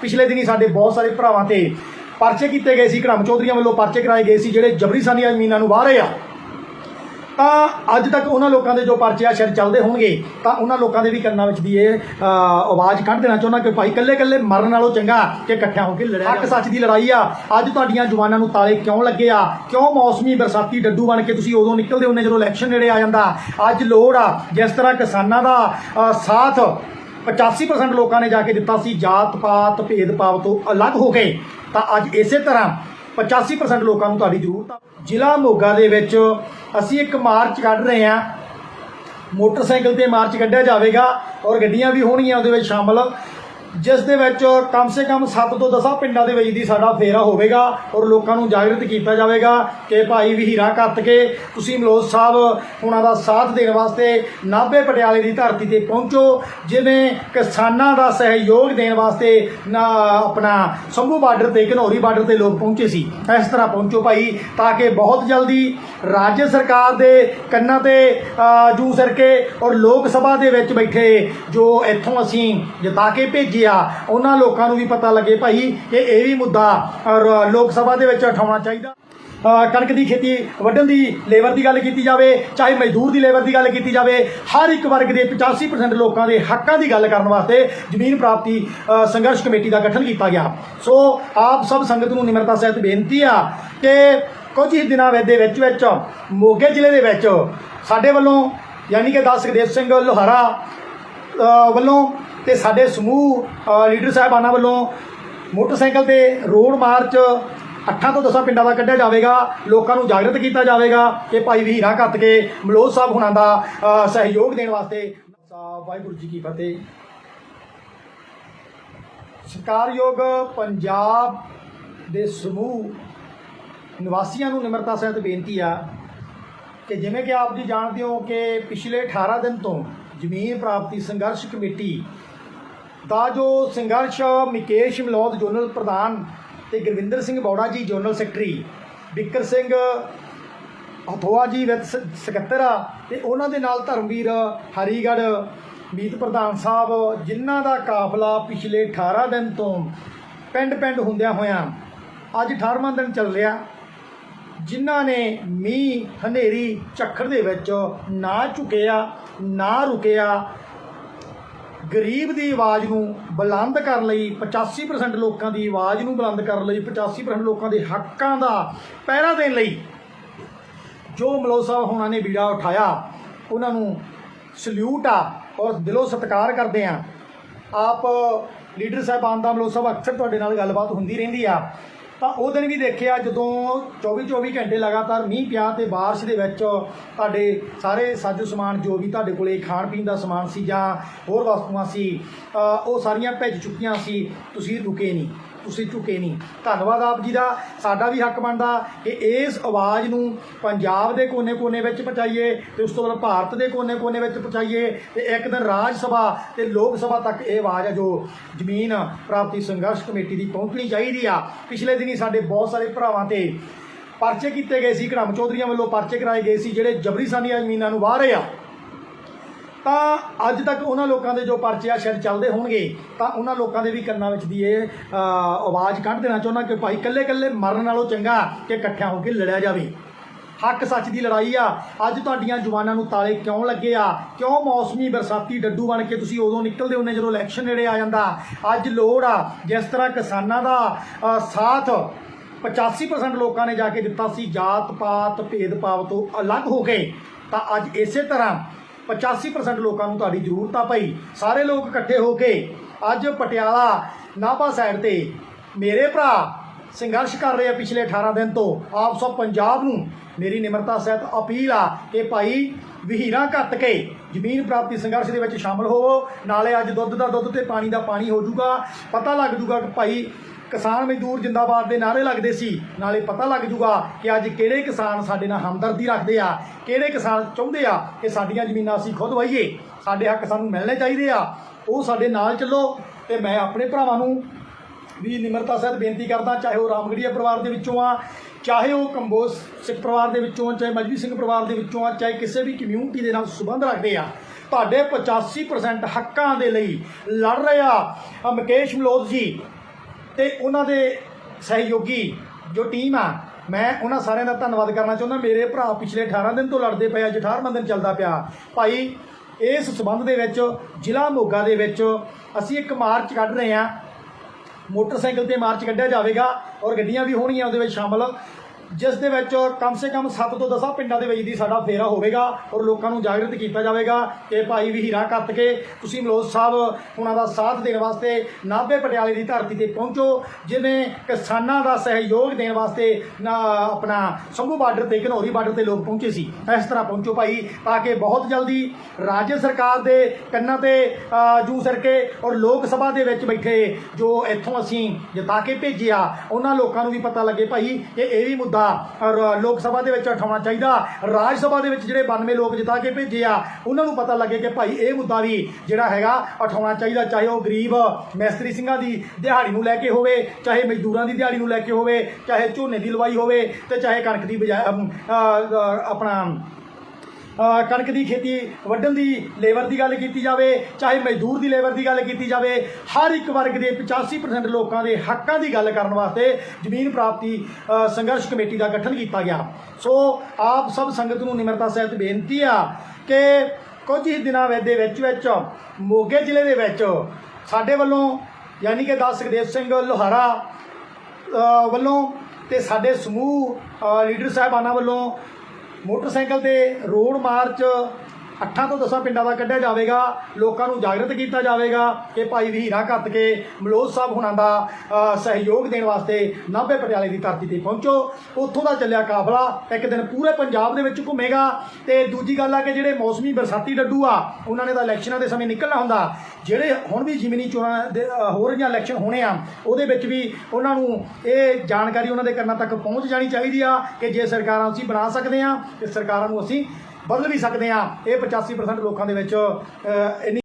ਪਿਛਲੇ ਦਿਨੀ ਸਾਡੇ ਬਹੁਤ ਸਾਰੇ ਭਰਾਵਾਂ ਤੇ ਪਰਚੇ ਕੀਤੇ ਗਏ ਸੀ ਘੜਮ ਚੌਧਰੀਆਂ ਵੱਲੋਂ ਪਰਚੇ ਕਰਾਏ ਗਏ ਸੀ ਜਿਹੜੇ ਜਬਰੀ ਸਾਨੀਆਂ ਜ਼ਮੀਨਾਂ ਨੂੰ ਵਾਹ ਰਹੇ ਆ। ਤਾਂ ਅੱਜ ਤੱਕ ਉਹਨਾਂ ਲੋਕਾਂ ਦੇ ਜੋ ਪਰਚੇ ਆ ਸ਼ਾਇਦ ਚੱਲਦੇ ਹੋਣਗੇ ਤਾਂ ਉਹਨਾਂ ਲੋਕਾਂ ਦੇ ਵੀ ਕੰਨਾਂ ਵਿੱਚ ਦੀ ਇਹ ਅ, ਆਵਾਜ਼ ਕੱਢ ਦੇਣਾ ਚਾਹੁੰਦਾ ਕਿ ਭਾਈ ਇਕੱਲੇ ਇਕੱਲੇ ਮਰਨ ਨਾਲੋਂ ਚੰਗਾ ਕਿ ਇਕੱਠਿਆਂ ਹੋ ਕੇ ਲੜਿਆ ਹੱਕ ਸੱਚ ਦੀ ਲੜਾਈ ਆ। ਅੱਜ ਤੁਹਾਡੀਆਂ ਜਵਾਨਾਂ ਨੂੰ ਤਾਲੇ ਕਿਉਂ ਲੱਗੇ ਆ? ਕਿਉਂ ਮੌਸਮੀ ਬਰਸਾਤੀ ਡੱਡੂ ਬਣ ਕੇ ਤੁਸੀਂ ਉਦੋਂ ਨਿਕਲਦੇ ਹੁੰਦੇ ਜਦੋਂ ਇਲੈਕਸ਼ਨ ਨੇੜੇ ਆ ਜਾਂਦਾ? ਅੱਜ ਲੋੜ ਆ ਜਿਸ ਤਰ੍ਹਾਂ ਕਿਸਾਨਾਂ ਦਾ ਅ, ਸਾਥ 85% ਲੋਕਾਂ ਨੇ ਜਾ ਕੇ ਦਿੱਤਾ ਸੀ ਜਾਤ ਪਾਤ ਭੇਦਭਾਵ ਤੋਂ ਅਲੱਗ ਹੋ ਕੇ। ਤਾਂ ਅੱਜ ਇਸੇ ਤਰ੍ਹਾਂ 85% ਲੋਕਾਂ ਨੂੰ ਤੁਹਾਡੀ ਜ਼ਰੂਰਤ ਜ਼ਿਲ੍ਹਾ ਮੋਗਾ ਦੇ ਵਿੱਚ ਅਸੀਂ ਇੱਕ ਮਾਰਚ ਕੱਢ ਰਹੇ ਹਾਂ। ਮੋਟਰਸਾਈਕਲ ਤੇ ਮਾਰਚ ਕੱਢਿਆ ਜਾਵੇਗਾ ਔਰ ਗੱਡੀਆਂ ਵੀ ਹੋਣਗੀਆਂ, ਉਹਦੇ ਵਿੱਚ ਸ਼ਾਮਲ। ਜਿਸ ਦੇ ਵਿੱਚ ਕਮ ਸੇ ਕਮ 7 ਤੋਂ 10 ਪਿੰਡਾਂ ਦੇ ਵਿੱਚ ਦੀ ਸਾਡਾ ਫੇਰਾ ਹੋਵੇਗਾ ਔਰ ਲੋਕਾਂ ਨੂੰ ਜਾਗਰਤ ਕੀਤਾ ਜਾਵੇਗਾ ਕਿ ਭਾਈ ਵੀਰਾ ਕੱਤ ਕੇ ਤੁਸੀਂ ਮਲੋਦ ਸਾਹਿਬ ਉਹਨਾਂ ਦਾ ਸਾਥ ਦੇਣ ਵਾਸਤੇ ਨਾਭੇ ਪਟਿਆਲੇ ਦੀ ਧਰਤੀ ਤੇ ਪਹੁੰਚੋ ਜਿਵੇਂ ਕਿਸਾਨਾਂ ਦਾ ਸਹਿਯੋਗ ਦੇਣ ਵਾਸਤੇ ਨਾ ਆਪਣਾ ਸੰਭੂ ਬਾਰਡਰ ਤੇ ਘਨੌਰੀ ਬਾਰਡਰ ਤੇ ਲੋਕ ਪਹੁੰਚੇ ਸੀ। ਇਸ ਤਰ੍ਹਾਂ ਪਹੁੰਚੋ ਭਾਈ ਤਾਂ ਕਿ ਬਹੁਤ ਜਲਦੀ ਰਾਜ ਸਰਕਾਰ ਦੇ ਕੰਨਾਂ ਤੇ ਅ, ਜੂ ਸਰਕੇ ਔਰ ਲੋਕ ਸਭਾ ਦੇ ਵਿੱਚ ਬੈਠੇ ਜੋ ਇੱਥੋਂ ਅਸੀਂ ਜਿਤਾ ਕੇ ਭੇਜਿਆ ਉਹਨਾਂ ਲੋਕਾਂ ਨੂੰ ਵੀ ਪਤਾ ਲੱਗੇ ਭਾਈ ਕਿ ਇਹ ਵੀ ਮੁੱਦਾ ਲੋਕ ਸਭਾ ਦੇ ਵਿੱਚ ਉਠਾਉਣਾ ਚਾਹੀਦਾ। ਕਣਕ ਦੀ ਖੇਤੀ ਵੱਢਣ ਦੀ ਲੇਬਰ ਦੀ ਗੱਲ ਕੀਤੀ ਜਾਵੇ, ਚਾਹੇ ਮਜ਼ਦੂਰ ਦੀ ਲੇਬਰ ਦੀ ਗੱਲ ਕੀਤੀ ਜਾਵੇ, ਹਰ ਇੱਕ ਵਰਗ ਦੇ 85% ਲੋਕਾਂ ਦੇ ਹੱਕਾਂ ਦੀ ਗੱਲ ਕਰਨ ਵਾਸਤੇ ਜ਼ਮੀਨ ਪ੍ਰਾਪਤੀ ਸੰਘਰਸ਼ ਕਮੇਟੀ ਦਾ ਗਠਨ ਕੀਤਾ ਗਿਆ। ਸੋ, ਆਪ ਸਭ ਸੰਗਤ ਨੂੰ ਨਿਮਰਤਾ ਸਹਿਤ ਬੇਨਤੀ ਆ ਕਿ ਕੁਝ ਹੀ ਦਿਨਾਂ ਦੇ ਵਿੱਚ ਵਿੱਚ, ਮੋਗੇ ਜ਼ਿਲ੍ਹੇ ਦੇ ਵਿੱਚ ਸਾਡੇ ਵੱਲੋਂ, ਯਾਨੀ ਕਿ ਦਾਸ ਸੁਖਦੇਵ ਸਿੰਘ ਲੋਹਾਰਾ ਵੱਲੋਂ ਤੇ ਸਾਡੇ ਸਮੂਹ ਲੀਡਰ ਸਾਹਿਬਾਨਾਂ ਵੱਲੋਂ ਮੋਟਰਸਾਈਕਲ ਤੇ ਰੋਡ ਮਾਰਚ ਅੱਠਾਂ ਤੋਂ ਦਸਾਂ ਪਿੰਡਾਂ ਦਾ ਕੱਢਿਆ ਜਾਵੇਗਾ, ਲੋਕਾਂ ਨੂੰ ਜਾਗਰਤ ਕੀਤਾ ਜਾਵੇਗਾ। ਕਿ ਭਾਈ ਵੀਰਾ ਕੱਤ ਕੇ ਮਲੋਦ ਸਾਹਿਬ ਹੁਣਾਂ ਦਾ ਸਹਿਯੋਗ ਦੇਣ ਵਾਸਤੇ ਸਾ- ਵਾਹਿਗੁਰੂ ਜੀ ਕੀ ਫਤਿਹ। ਸਤਿਕਾਰਯੋਗ ਪੰਜਾਬ ਦੇ ਸਮੂਹ, ਨਿਵਾਸੀਆਂ ਨੂੰ ਨਿਮਰਤਾ ਸਹਿਤ ਬੇਨਤੀ ਆ ਕਿ ਜਿਵੇਂ ਕਿ ਆਪ ਜੀ ਜਾਣਦੇ ਹੋ ਕਿ ਪਿਛਲੇ 18 ਦਿਨ ਤੋਂ ਜ਼ਮੀਨ ਪ੍ਰਾਪਤੀ ਸੰਘਰਸ਼ ਕਮੇਟੀ ਦਾ ਜੋ ਸੰਘਰਸ਼ ਮਿਕੇਸ਼ ਮਲੌਦ ਜੋਨਲ ਪ੍ਰਧਾਨ ਤੇ ਗੁਰਵਿੰਦਰ ਸਿੰਘ ਬੌੜਾ ਜੀ ਜਨਰਲ ਸੈਕਟਰੀ, ਬਿੱਕਰ ਸਿੰਘ ਹਥੋਆ ਜੀ ਵਿੱਤ ਸਕੱਤਰ ਆ, ਤੇ ਉਹਨਾਂ ਦੇ ਨਾਲ ਧਰਮਵੀਰ ਹਰੀਗੜ੍ਹ, ਮੀਤ ਪ੍ਰਧਾਨ ਸਾਹਿਬ, ਜਿਨ੍ਹਾਂ ਦਾ ਕਾਫਲਾ ਪਿਛਲੇ 18 ਦਿਨ ਤੋਂ ਪਿੰਡ ਪਿੰਡ ਹੁੰਦਿਆਂ ਹੋਇਆਂ ਅੱਜ 18ਵਾਂ ਦਿਨ ਚੱਲ ਰਿਹਾ, ਜਿਨ੍ਹਾਂ ਨੇ ਮੀਂਹ ਹਨੇਰੀ ਝੱਖੜ ਦੇ ਵਿੱਚ ਨਾ ਝੁਕਿਆ, ਨਾ ਰੁਕਿਆ ਗਰੀਬ ਦੀ ਆਵਾਜ਼ ਨੂੰ ਬੁਲੰਦ ਕਰਨ ਲਈ 85% ਲੋਕਾਂ ਦੀ ਆਵਾਜ਼ ਨੂੰ ਬੁਲੰਦ ਕਰਨ ਲਈ 85% ਲੋਕਾਂ ਦੇ ਹੱਕਾਂ ਦਾ ਪਹਿਰਾ ਦੇਣ ਲਈ ਜੋ ਮਲੋ ਸਾਹਿਬ ਹੋਣਾ ਨੇ ਬੀੜਾ ਉਠਾਇਆ, ਉਹਨਾਂ ਨੂੰ ਸਲੂਟ ਆ ਔਰ ਦਿਲੋਂ ਸਤਿਕਾਰ ਕਰਦੇ ਆ। ਆਪ ਲੀਡਰ ਸਾਹਿਬਾਨ ਦਾ ਮਲੋ ਸਾਹਿਬ ਅਕਸਰ ਤੁਹਾਡੇ ਨਾਲ ਗੱਲਬਾਤ ਹੁੰਦੀ ਰਹਿੰਦੀ ਆ। ਤਾਂ ਉਹ ਦਿਨ ਵੀ ਦੇਖਿਆ ਜਦੋਂ 24 24 ਘੰਟੇ ਲਗਾਤਾਰ ਮੀਂਹ ਪਿਆ ਤੇ ਬਾਰਿਸ਼ ਦੇ ਵਿੱਚ ਤੁਹਾਡੇ ਸਾਰੇ ਸਾਜੋ ਸਮਾਨ ਜੋ ਵੀ ਤੁਹਾਡੇ ਕੋਲੇ ਖਾਣ ਪੀਣ ਦਾ ਸਮਾਨ ਸੀ ਜਾਂ ਹੋਰ ਵਸਤੂਆਂ ਸੀ ਉਹ ਸਾਰੀਆਂ ਭਿੱਜ ਚੁੱਕੀਆਂ ਸੀ, ਤੁਸੀਂ ਰੁਕੇ ਨਹੀਂ। ਤੁਸੀਂ ਝੁਕੇ ਨਹੀਂ। ਧੰਨਵਾਦ ਆਪ ਜੀ ਦਾ। ਸਾਡਾ ਵੀ ਹੱਕ ਬਣਦਾ ਕਿ ਇਸ ਆਵਾਜ਼ ਨੂੰ ਪੰਜਾਬ ਦੇ ਕੋਨੇ-ਕੋਨੇ ਵਿੱਚ ਪਹੁੰਚਾਈਏ ਤੇ ਉਸ ਤੋਂ ਬਾਅਦ ਭਾਰਤ ਦੇ ਕੋਨੇ-ਕੋਨੇ ਵਿੱਚ ਪਹੁੰਚਾਈਏ ਤੇ ਇੱਕ ਦਿਨ ਰਾਜ ਸਭਾ ਤੇ ਲੋਕ ਸਭਾ ਤੱਕ ਇਹ ਆਵਾਜ਼ ਹੈ ਜੋ ਜ਼ਮੀਨ ਪ੍ਰਾਪਤੀ ਸੰਘਰਸ਼ ਕਮੇਟੀ ਦੀ ਪਹੁੰਚਣੀ ਚਾਹੀਦੀ ਆ। ਪਿਛਲੇ ਦਿਨੀ ਸਾਡੇ ਬਹੁਤ ਸਾਰੇ ਭਰਾਵਾਂ ਤੇ ਪਰਚੇ ਕੀਤੇ ਗਏ ਸੀ। ਘੜਮ ਚੌਧਰੀਆਂ ਵੱਲੋਂ ਪਰਚੇ ਕਰਾਏ ਗਏ ਸੀ, ਜਿਹੜੇ ਜਬਰੀ ਸਾਨੀਆਂ ਜ਼ਮੀਨਾਂ ਨੂੰ ਵਾਹ ਰਹੇ ਆ। ਤਾਂ ਅੱਜ ਤੱਕ ਉਹਨਾਂ ਲੋਕਾਂ ਦੇ ਜੋ ਪਰਚੇ ਆ ਸ਼ਾਇਦ ਚੱਲਦੇ ਹੋਣਗੇ, ਤਾਂ ਉਹਨਾਂ ਲੋਕਾਂ ਦੇ ਵੀ ਕੰਨਾਂ ਵਿੱਚ ਦੀ ਇਹ ਆਵਾਜ਼ ਕੱਢ ਦੇਣਾ ਚਾਹੁੰਦਾ ਕਿ ਭਾਈ ਇਕੱਲੇ ਇਕੱਲੇ ਮਰਨ ਨਾਲੋਂ ਚੰਗਾ ਕਿ ਇਕੱਠਿਆਂ ਹੋ ਕੇ ਲੜਿਆ ਜਾਵੇ। ਹੱਕ ਸੱਚ ਦੀ ਲੜਾਈ ਆ। ਅੱਜ ਤੁਹਾਡੀਆਂ ਜਵਾਨਾਂ ਨੂੰ ਤਾਲੇ ਕਿਉਂ ਲੱਗੇ ਆ? ਕਿਉਂ ਮੌਸਮੀ ਬਰਸਾਤੀ ਡੱਡੂ ਬਣ ਕੇ ਤੁਸੀਂ ਉਦੋਂ ਨਿਕਲਦੇ ਹੁੰਦੇ ਜਦੋਂ ਇਲੈਕਸ਼ਨ ਨੇੜੇ ਆ ਜਾਂਦਾ? ਅੱਜ ਲੋੜ ਆ, ਜਿਸ ਤਰ੍ਹਾਂ ਕਿਸਾਨਾਂ ਦਾ ਸਾਥ 85% ਲੋਕਾਂ ਨੇ ਜਾ ਕੇ ਦਿੱਤਾ ਸੀ ਜਾਤ ਪਾਤ ਭੇਦਭਾਵ ਤੋਂ ਅਲੱਗ ਹੋ ਕੇ। ਤਾਂ ਅੱਜ ਇਸੇ ਤਰ੍ਹਾਂ 85% ਲੋਕਾਂ ਨੂੰ ਤੁਹਾਡੀ ਜ਼ਰੂਰਤ ਆ ਭਾਈ। ਸਾਰੇ ਲੋਕ ਇਕੱਠੇ ਹੋ ਕੇ ਅੱਜ ਪਟਿਆਲਾ ਨਾਭਾ ਸਾਈਡ ਤੇ ਮੇਰੇ ਭਰਾ ਸੰਘਰਸ਼ ਕਰ ਰਹੇ ਆ ਪਿਛਲੇ 18 ਦਿਨ ਤੋਂ। ਆਪ ਸਭ ਪੰਜਾਬ ਨੂੰ ਮੇਰੀ ਨਿਮਰਤਾ ਸਹਿਤ ਅਪੀਲ ਆ ਕਿ ਭਾਈ, ਵਹੀਰਾਂ ਘੱਟ ਕੇ ਜ਼ਮੀਨ ਪ੍ਰਾਪਤੀ ਸੰਘਰਸ਼ ਦੇ ਵਿੱਚ ਸ਼ਾਮਲ ਹੋਵੋ। ਨਾਲੇ ਅੱਜ ਦੁੱਧ ਦਾ ਦੁੱਧ ਤੇ ਪਾਣੀ ਦਾ ਪਾਣੀ ਹੋ ਜਾਊਗਾ। ਪਤਾ ਲੱਗ ਜਾਊਗਾ ਕਿ ਭਾਈ ਕਿਸਾਨ ਮਜ਼ਦੂਰ ਜਿੰਦਾਬਾਦ ਦੇ ਨਾਰੇ ਲੱਗਦੇ ਸੀ। ਨਾਲੇ ਪਤਾ ਲੱਗ ਜੂਗਾ ਕਿ ਅੱਜ ਕਿਹੜੇ ਕਿਸਾਨ ਸਾਡੇ ਨਾਲ ਹਮਦਰਦੀ ਰੱਖਦੇ ਆ, ਕਿਹੜੇ ਕਿਸਾਨ ਚਾਹੁੰਦੇ ਆ ਕਿ ਸਾਡੀਆਂ ਜ਼ਮੀਨਾਂ ਅਸੀਂ ਖੁਦ ਵਾਹੀਏ। ਸਾਡੇ ਹੱਕ ਸਾਨੂੰ ਮਿਲਣੇ ਚਾਹੀਦੇ ਆ। ਉਹ ਸਾਡੇ ਨਾਲ ਚੱਲੋ ਤੇ ਮੈਂ ਆਪਣੇ ਭਰਾਵਾਂ ਨੂੰ ਵੀ ਨਿਮਰਤਾ ਸਹਿਤ ਬੇਨਤੀ ਕਰਦਾ ਚਾਹੇ ਉਹ ਰਾਮਗੜੀਆ ਪਰਿਵਾਰ ਦੇ ਵਿੱਚੋਂ ਆ ਚਾਹੇ ਉਹ ਕੰਬੋਜ ਸਿੱਖ ਪਰਿਵਾਰ ਦੇ ਵਿੱਚੋਂ ਆ, ਚਾਹੇ ਮਜਬੀ ਸਿੰਘ ਪਰਿਵਾਰ ਦੇ ਵਿੱਚੋਂ ਆ ਚਾਹੇ ਕਿਸੇ ਵੀ ਕਮਿਊਨਿਟੀ ਦੇ ਨਾਲ ਸੰਬੰਧ ਰੱਖਦੇ ਆ ਤੁਹਾਡੇ 85% ਹੱਕਾਂ ਦੇ ਲਈ ਲੜ ਰਿਹਾ ਮੁਕੇਸ਼ ਮਲੋਦ ਜੀ ਤੇ ਉਹਨਾਂ ਦੇ ਸਹਿਯੋਗੀ ਜੋ ਟੀਮ ਆ ਮੈਂ ਉਹਨਾਂ ਸਾਰਿਆਂ ਦਾ ਧੰਨਵਾਦ ਕਰਨਾ ਚਾਹੁੰਦਾ। ਮੇਰੇ ਭਰਾ ਪਿਛਲੇ 18 ਦਿਨ ਤੋਂ ਲੜਦੇ ਪਏ ਆ 18ਵਾਂ ਦਿਨ ਚੱਲਦਾ ਪਿਆ। ਭਾਈ ਇਸ ਸਬੰਧ ਦੇ ਵਿੱਚ ਜ਼ਿਲ੍ਹਾ ਮੋਗਾ ਦੇ ਵਿੱਚ ਅਸੀਂ ਇੱਕ ਮਾਰਚ ਕੱਢ ਰਹੇ ਹਾਂ ਮੋਟਰਸਾਈਕਲ ਤੇ ਮਾਰਚ ਕੱਢਿਆ ਜਾਵੇਗਾ ਔਰ ਗੱਡੀਆਂ ਵੀ ਹੋਣਗੀਆਂ ਉਹਦੇ ਵਿੱਚ ਸ਼ਾਮਲ। ਜਿਸ ਦੇ ਵਿੱਚ ਕਮ ਸੇ ਕਮ 7 ਤੋਂ 10 ਪਿੰਡਾਂ ਦੇ ਵਿੱਚ ਦੀ ਸਾਡਾ ਫੇਰਾ ਹੋਵੇਗਾ ਔਰ ਲੋਕਾਂ ਨੂੰ ਜਾਗਰਤ ਕੀਤਾ ਜਾਵੇਗਾ ਕਿ ਭਾਈ ਵੀ ਹੀਰਾ ਕੱਤ ਕੇ ਤੁਸੀਂ ਮਲੋਦ ਸਾਹਿਬ ਉਹਨਾਂ ਦਾ ਸਾਥ ਦੇਣ ਵਾਸਤੇ ਨਾਭੇ ਪਟਿਆਲੇ ਦੀ ਧਰਤੀ ਤੇ ਪਹੁੰਚੋ ਜਿਵੇਂ ਕਿਸਾਨਾਂ ਦਾ ਸਹਿਯੋਗ ਦੇਣ ਵਾਸਤੇ ਨਾ ਆਪਣਾ ਸੰਭੂ ਬਾਰਡਰ ਤੇ ਘਨੌਰੀ ਬਾਰਡਰ ਤੇ ਲੋਕ ਪਹੁੰਚੇ ਸੀ। ਇਸ ਤਰ੍ਹਾਂ ਪਹੁੰਚੋ ਭਾਈ ਤਾਂ ਕਿ ਬਹੁਤ ਜਲਦੀ ਰਾਜ ਸਰਕਾਰ ਦੇ ਕੰਨਾਂ ਤੇ ਅ, ਜੂ ਸਰਕੇ ਔਰ ਲੋਕ ਸਭਾ ਦੇ ਵਿੱਚ ਬੈਠੇ ਜੋ ਇੱਥੋਂ ਅਸੀਂ ਜਿਤਾ ਕੇ ਭੇਜਿਆ ਉਹਨਾਂ ਲੋਕਾਂ ਨੂੰ ਵੀ ਪਤਾ ਲੱਗੇ ਭਾਈ ਕਿ ਇਹ ਵੀ ਮੁੱਦਾ ਔਰ ਲੋਕ ਸਭਾ ਦੇ ਵਿੱਚ ਉਠਾਉਣਾ ਚਾਹੀਦਾ। ਰਾਜ ਸਭਾ ਦੇ ਵਿੱਚ ਜਿਹੜੇ 92 ਲੋਕ ਜਿਤਾ ਕੇ ਭੇਜੇ ਆ, ਉਹਨਾਂ ਨੂੰ ਪਤਾ ਲੱਗੇ ਕਿ ਭਾਈ ਇਹ ਮੁੱਦਾ ਵੀ ਜਿਹੜਾ ਹੈਗਾ ਉਠਾਉਣਾ ਚਾਹੀਦਾ, ਚਾਹੇ ਉਹ ਗਰੀਬ ਮੈਸਤਰੀ ਸਿੰਘਾਂ ਦੀ ਦਿਹਾੜੀ ਨੂੰ ਲੈ ਕੇ ਹੋਵੇ, ਚਾਹੇ ਮਜ਼ਦੂਰਾਂ ਦੀ ਦਿਹਾੜੀ ਨੂੰ ਲੈ ਕੇ ਹੋਵੇ, ਚਾਹੇ ਝੋਨੇ ਦੀ ਲਵਾਈ ਹੋਵੇ ਤੇ ਚਾਹੇ ਕਣਕ ਦੀ ਬਜਾਏ ਆਪਣਾ ਕਣਕ ਦੀ ਖੇਤੀ ਵੱਢਣ ਦੀ ਲੇਬਰ ਦੀ ਗੱਲ ਕੀਤੀ ਜਾਵੇ, ਚਾਹੇ ਮਜ਼ਦੂਰ ਦੀ ਲੇਬਰ ਦੀ ਗੱਲ ਕੀਤੀ ਜਾਵੇ, ਹਰ ਇੱਕ ਵਰਗ ਦੇ 85% ਲੋਕਾਂ ਦੇ ਹੱਕਾਂ ਦੀ ਗੱਲ ਕਰਨ ਵਾਸਤੇ ਜ਼ਮੀਨ ਪ੍ਰਾਪਤੀ ਸੰਘਰਸ਼ ਕਮੇਟੀ ਦਾ ਗਠਨ ਕੀਤਾ ਗਿਆ। ਸੋ ਆਪ ਸਭ ਸੰਗਤ ਨੂੰ ਨਿਮਰਤਾ ਸਹਿਤ ਬੇਨਤੀ ਆ ਕਿ ਕੁਝ ਹੀ ਦਿਨਾਂ ਦੇ ਵਿੱਚ ਵਿੱਚ, ਮੋਗੇ ਜ਼ਿਲ੍ਹੇ ਦੇ ਵਿੱਚ ਸਾਡੇ ਵੱਲੋਂ ਯਾਨੀ ਕਿ ਦਾਸ ਸੁਖਦੇਵ ਸਿੰਘ ਲੋਹਾਰਾ ਵੱਲੋਂ ਤੇ ਸਾਡੇ ਸਮੂਹ ਲੀਡਰ ਸਾਹਿਬਾਨਾਂ ਵੱਲੋਂ ਮੋਟਰਸਾਈਕਲ ਤੇ ਰੋਡ ਮਾਰਚ ਅੱਠਾਂ ਤੋਂ 10 ਪਿੰਡਾਂ ਦਾ ਕੱਢਿਆ ਜਾਵੇਗਾ ਲੋਕਾਂ ਨੂੰ ਜਾਗਰਤ ਕੀਤਾ ਜਾਵੇਗਾ ਕਿ ਭਾਈ ਵੀਰਾ ਘੱਤ ਕੇ ਮਲੋਦ ਸਾਹਿਬ ਹੁਣਾਂ ਦਾ ਸਹਿਯੋਗ ਦੇਣ ਵਾਸਤੇ ਨਾਭੇ ਪਟਿਆਲੇ ਦੀ ਧਰਤੀ ਤੇ ਪਹੁੰਚੋ। ਉੱਥੋਂ ਦਾ ਚੱਲਿਆ ਕਾਫਲਾ ਇੱਕ ਦਿਨ ਪੂਰੇ ਪੰਜਾਬ ਦੇ ਵਿੱਚ ਘੁੰਮੇਗਾ। ਤੇ ਦੂਜੀ ਗੱਲ ਆ ਕਿ ਜਿਹੜੇ ਮੌਸਮੀ ਬਰਸਾਤੀ ਡੱਡੂ ਆ ਉਹਨਾਂ ਨੇ ਤਾਂ ਇਲੈਕਸ਼ਨਾਂ ਦੇ ਸਮੇਂ ਨਿਕਲਣਾ ਹੁੰਦਾ। ਜਿਹੜੇ ਹੁਣ ਵੀ ਜਿਮਨੀ ਚੋਣਾਂ ਦੇ ਅ, ਹੋ ਰਹੀਆਂ ਇਲੈਕਸ਼ਨ ਹੋਣੇ ਆ ਉਹਦੇ ਵਿੱਚ ਵੀ ਉਹਨਾਂ ਨੂੰ ਇਹ ਜਾਣਕਾਰੀ ਉਹਨਾਂ ਦੇ ਕੰਨਾਂ ਤੱਕ ਪਹੁੰਚ ਜਾਣੀ ਚਾਹੀਦੀ ਆ ਕਿ ਜੇ ਸਰਕਾਰਾਂ ਅਸੀਂ ਬਣਾ ਸਕਦੇ ਆ ਤੇ ਸਰਕਾਰਾਂ ਨੂੰ ਅਸੀਂ ਬਦਲ ਵੀ ਸਕਦੇ ਆ ਇਹ 85% ਲੋਕਾਂ ਦੇ ਵਿੱਚ ਇੰਨੀ